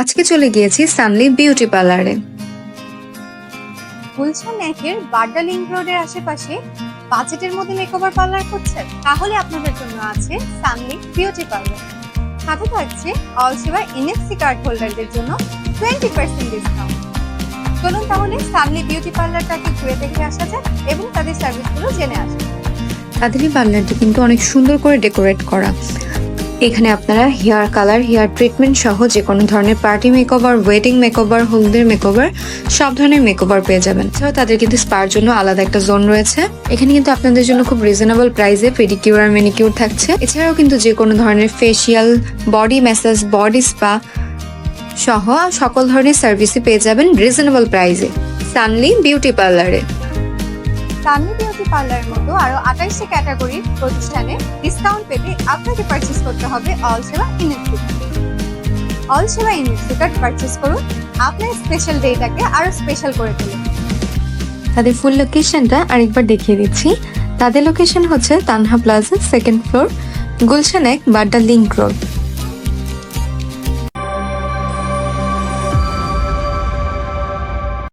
আজকে চলে গিয়েছি সানলি বিউটি পার্লারে। গুলশান একের বাড্ডা লিংক রোডের আশেপাশে বাজেটের মধ্যে মেকওভার পার্লার করছেন। তাহলে আপনাদের জন্য আছে সানলি বিউটি পার্লার। সাথে থাকছে অল সেবা এনএফসি কার্ড হোল্ডারদের জন্য টোয়েন্টি পার্সেন্ট ডিসকাউন্ট চলুন তাহলে সানলি বিউটি পার্লারটাকে ঘুরে দেখে আসা যাক এবং তাদের সার্ভিসগুলো জেনে আসা যাক। তাদের এই পার্লারটি কিন্তু অনেক সুন্দর করে ডেকোরেট করা। এখানে আপনারা হেয়ার কালার, হেয়ার ট্রিটমেন্ট সহ যে কোনো ধরনের পার্টি মেকওভার, ওয়েডিং মেকওভার হলদের মেকওভার, সব ধরনের মেকওভার পেয়ে যাবেন। এছাড়াও তাদের কিন্তু স্পার জন্য আলাদা একটা জোন রয়েছে। এখানে কিন্তু আপনাদের জন্য খুব রিজনেবল প্রাইসে পেডিকিউর আর মেনিকিউর থাকছে। এছাড়াও কিন্তু যে কোনো ধরনের facial body massage body spa সহ সকল ধরনের সার্ভিসই পেয়ে যাবেন রিজনেবল প্রাইসে সানলি বিউটি পার্লারে সানলি বিউটি পার্লারের মতো আরও আঠাইশটি ক্যাটাগরির প্রতিষ্ঠানে ডিসকাউন্ট পেতে আপনাকে পারচেস করতে হবে all Sheba institute all Sheba institute purchase করুন। আপনার স্পেশাল ডেটাকে আরও স্পেশাল করে তুলুন তাদের ফুল লোকেশনটা আরেকবার দেখিয়ে দিচ্ছি। তাদের লোকেশন হচ্ছে Tanha plaza second floor Gulshan এক, বাড্ডা লিংক রোড